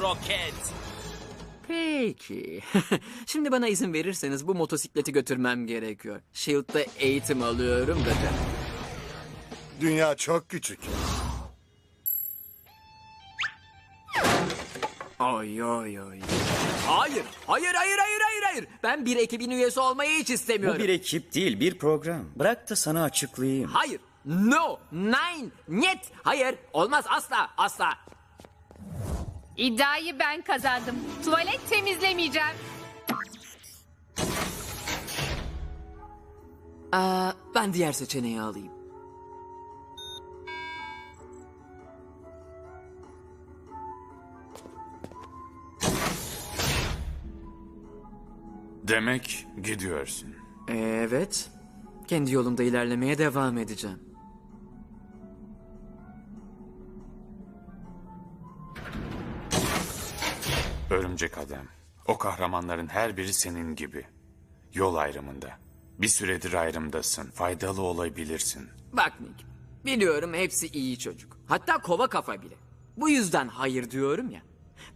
roket. Peki. Şimdi bana izin verirseniz bu motosikleti götürmem gerekiyor. Shield'da eğitim alıyorum da. Dünya çok küçük. Oy oy oy. Hayır, hayır, hayır, hayır, hayır, hayır. Ben bir ekibin üyesi olmayı hiç Bu istemiyorum. bir ekip değil bir program. Bırak da sana açıklayayım. Hayır, no, nine, net. Hayır, olmaz asla, asla. İddiayı ben kazandım. Tuvalet temizlemeyeceğim. Aa, ben diğer seçeneği alayım. Demek gidiyorsun. Evet, kendi yolumda ilerlemeye devam edeceğim. Örümcek adam. O kahramanların her biri senin gibi. Yol ayrımında. Bir süredir ayrımdasın. Faydalı olabilirsin. Bak Nick, biliyorum hepsi iyi çocuk. Hatta kova kafa bile. Bu yüzden hayır diyorum ya.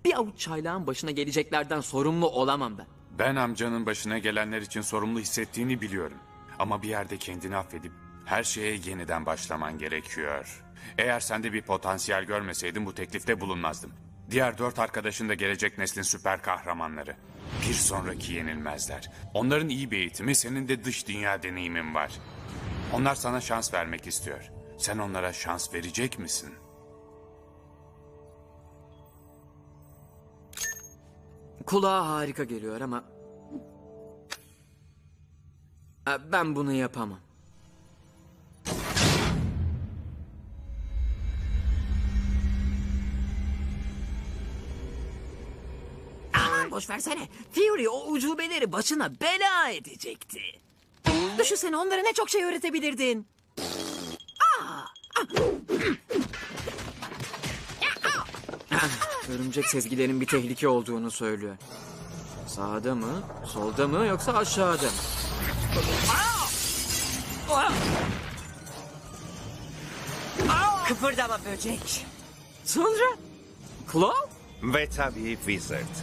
Bir avuç çaylağın başına geleceklerden sorumlu olamam ben. Ben amcanın başına gelenler için sorumlu hissettiğini biliyorum. Ama bir yerde kendini affedip her şeye yeniden başlaman gerekiyor. Eğer sende bir potansiyel görmeseydin bu teklifte bulunmazdım. Diğer dört arkadaşın da gelecek neslin süper kahramanları. Bir sonraki yenilmezler. Onların iyi bir eğitimi, senin de dış dünya deneyimin var. Onlar sana şans vermek istiyor. Sen onlara şans verecek misin? Kulağa harika geliyor ama... Ben bunu yapamam. Boş versene. Fury o ucubeleri başına bela edecekti. Düşünsene onlara ne çok şey öğretebilirdin. Örümcek sezgilerin bir tehlike olduğunu söylüyor. Sağda mı, solda mı yoksa aşağıda mı? Kıpırdama böcek. Sonra? Claw? Ve tabii Wizard.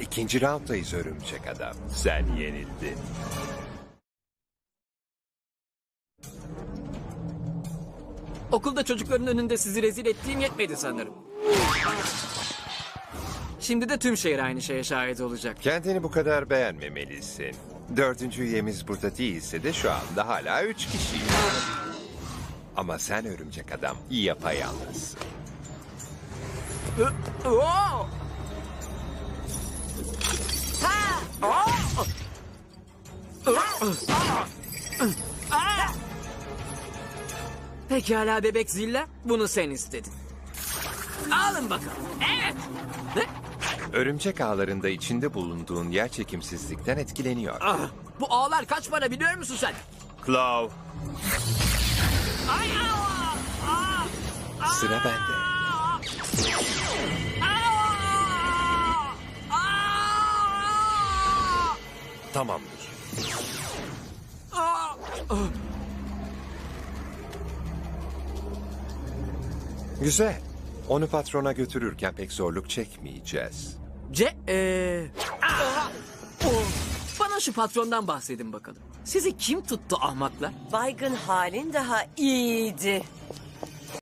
İkinci rounddayız örümcek adam. Sen yenildin. Okulda çocukların önünde sizi rezil ettiğim yetmedi sanırım. Şimdi de tüm şehir aynı şeye şahit olacak. Kendini bu kadar beğenmemelisin. Dördüncü üyemiz burada değilse de şu anda hala üç kişiyiz. Ama sen örümcek adam yapayalnızsın. Oo! Pekala bebek zilla, bunu sen istedin. Alın bakalım. Evet. Örümcek ağlarında içinde bulunduğun yer çekimsizlikten etkileniyor. Ah, bu ağlar kaç para biliyor musun sen? Claw. Sıra bende. Tamamdır. Güzel. Onu patrona götürürken pek zorluk çekmeyeceğiz. Ce... Ee... Oh! Bana şu patrondan bahsedin bakalım. Sizi kim tuttu ahmaklar? Baygın halin daha iyiydi.